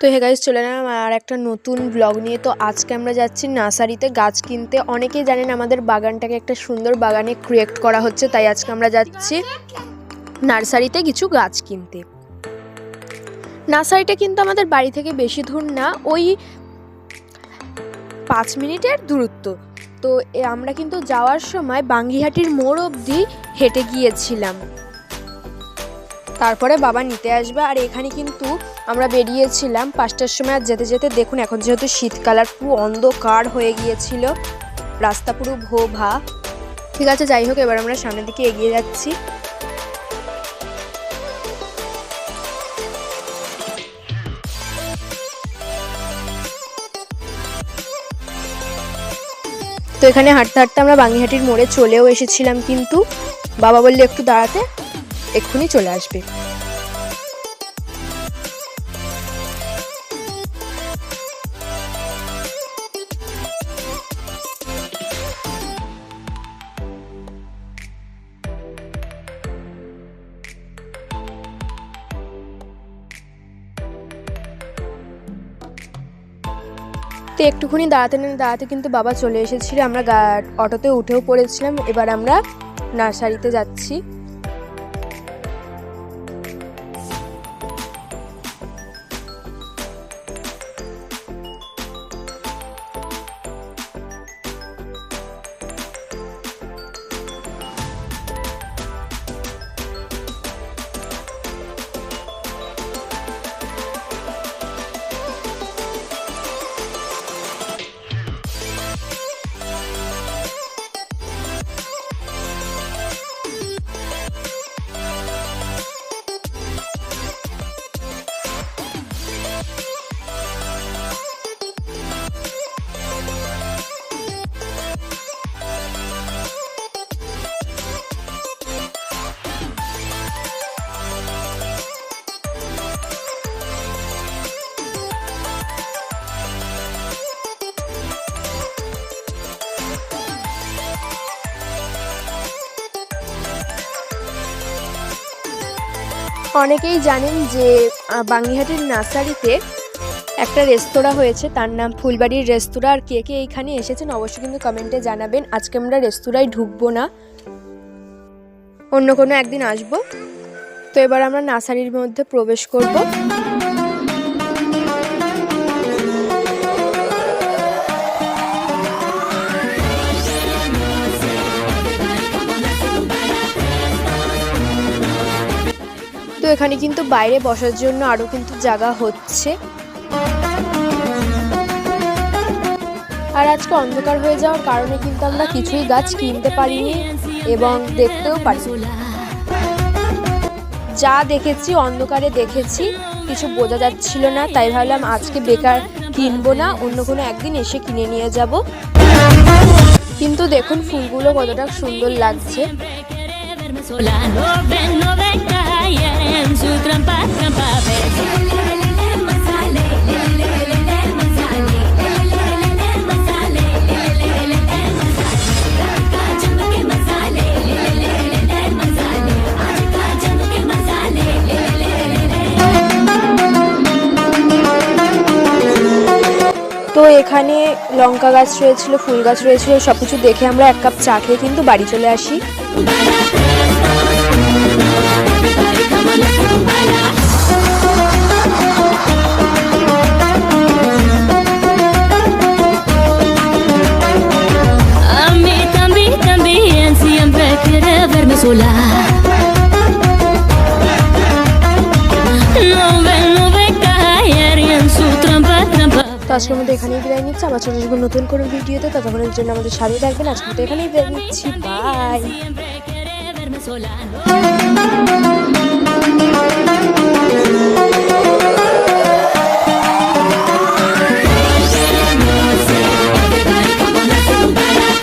তো hey guys চলে এলাম আর একটা নতুন ব্লগ নিয়ে। তো আজকে আমরা যাচ্ছি নার্সারিতে গাছ কিনতে। অনেকেই জানেন আমাদের বাগানটাকে একটা সুন্দর বাগানে ক্রিয়েট করা হচ্ছে, তাই আজকে আমরা যাচ্ছি নার্সারিতে কিছু গাছ কিনতে। নার্সারিটা কিন্তু আমাদের বাড়ি থেকে বেশি দূর না, ওই পাঁচ মিনিটের দূরত্ব। তো আমরা কিন্তু যাওয়ার সময় বাঙ্গিহাটির মোড় অবধি হেঁটে গিয়েছিলাম। তারপরে বাবা নিতে আসবে। আর এখানে কিন্তু আমরা বেরিয়েছিলাম পাঁচটার সময় আর যেতে যেতে দেখুন, এখন যেহেতু শীতকাল আর পুরো অন্ধকার হয়ে গিয়েছিল, রাস্তা পুরো ভোভা। ঠিক আছে, যাই হোক, এবার আমরা সামনের দিকে এগিয়ে যাচ্ছি। তো এখানে হাঁটতে হাঁটতে আমরা বাঙিহাটির মোড়ে চলেও এসেছিলাম কিন্তু। বাবা বললে, একটু দাঁড়াতে। এক্ষুনি চলে আসবে। তো একটুখানি দাঁড়াতে না দাঁড়াতে কিন্তু বাবা চলে এসেছিল। আমরা অটোতে উঠেও পড়েছিলাম। এবার আমরা নার্সারিতে যাচ্ছি। অনেকেই জানেন যে বাংলিহাটের নার্সারিতে একটা রেস্তোরাঁ হয়েছে, তার নাম ফুলবাড়ির রেস্তোরাঁ। আর কে কে এইখানে এসেছেন অবশ্যই কিন্তু কমেন্টে জানাবেন। আজকে আমরা রেস্তোরাঁয় ঢুকবো না। অন্য কোনো একদিন আসব। তো এবার আমরা নার্সারির মধ্যে প্রবেশ করব। এখানে কিন্তু বাইরে বসার জন্য আরও কিন্তু জায়গা হচ্ছে। আর আজকে অন্ধকার হয়ে যাওয়ার কারণে কিন্তু আমরা কিছুই গাছ কিনতে পারিনি এবং দেখতেও পারি যা দেখেছি, অন্ধকারে দেখেছি, কিছু বোঝা যাচ্ছিল না, তাই ভাবলাম আজকে বেকার কিনবো না, অন্য কোনো একদিন এসে কিনে নিয়ে যাব। কিন্তু দেখুন ফুলগুলো কতটা সুন্দর লাগছে। Su trampa, trampa. তো এখানে লঙ্কা গাছ রয়েছিল ফুল গাছ রয়েছিল সব কিছু দেখে আমরা এক কাপ চা খেয়ে কিন্তু বাড়ি চলে আসি sola. তো আজকের মধ্যে এখানেই বিদায় নিচ্ছি। আবার চলে আসব নতুন কোনো ভিডিওতে। ততক্ষণের জন্য আমাদের সাথে থাকবেন। আজকের মতো এখানেই বিদায় নিচ্ছি। Bye venezolano.